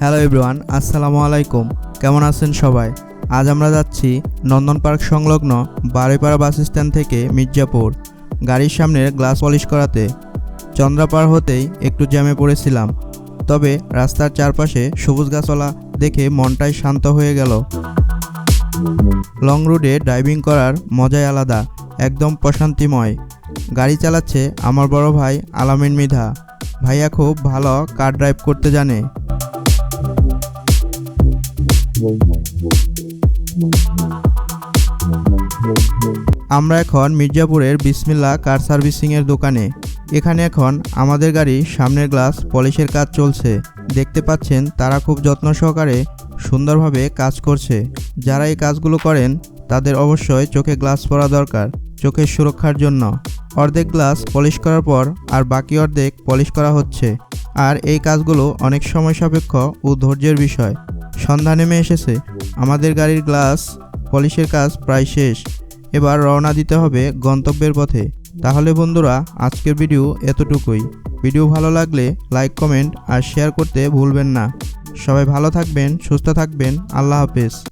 Hello everyone আসসালামু আলাইকুম কেমন আছেন সবাই? আজ আমরা যাচ্ছি নন্দন পার্ক সংলগ্ন বারুইপাড়া বাস স্ট্যান্ড থেকে মির্জাপুর। গাড়ির সামনের গ্লাস পলিশ করাতে চন্দ্রাপাড় হতেই একটু জ্যামে পড়েছিলাম। তবে রাস্তার চারপাশে সবুজ গাছওয়ালা দেখে মনটাই শান্ত হয়ে গেল। লং রুটে ড্রাইভিং করার মজাই আলাদা, একদম প্রশান্তিময়। গাড়ি চালাচ্ছে আমার বড় ভাই আলামিন মিধা। ভাইয়া খুব ভালো কার ড্রাইভ করতে জানে। আমরা এখন মির্জাপুরের বিসমিল্লা কার সার্ভিসিংয়ের দোকানে। এখানে এখন আমাদের গাড়ি সামনের গ্লাস পলিশের কাজ চলছে। দেখতে পাচ্ছেন তারা খুব যত্ন সহকারে সুন্দরভাবে কাজ করছে। যারা এই কাজগুলো করেন, তাদের অবশ্যই চোখে গ্লাস পরা দরকার, চোখের সুরক্ষার জন্য। অর্ধেক গ্লাস পলিশ করার পর আর বাকি অর্ধেক পলিশ করা হচ্ছে। আর এই কাজগুলো অনেক সময় সাপেক্ষ ও ধৈর্যের বিষয়। সন্ধ্যা নেমে এসেছে। আমাদের গাড়ির গ্লাস, পলিশের কাজ প্রায় শেষ। এবার রওনা দিতে হবে গন্তব্যের পথে। তাহলে বন্ধুরা, আজকের ভিডিও এতটুকুই। ভিডিও ভালো লাগলে লাইক, কমেন্ট আর শেয়ার করতে ভুলবেন না। সবাই ভালো থাকবেন, সুস্থ থাকবেন। আল্লাহ হাফেজ।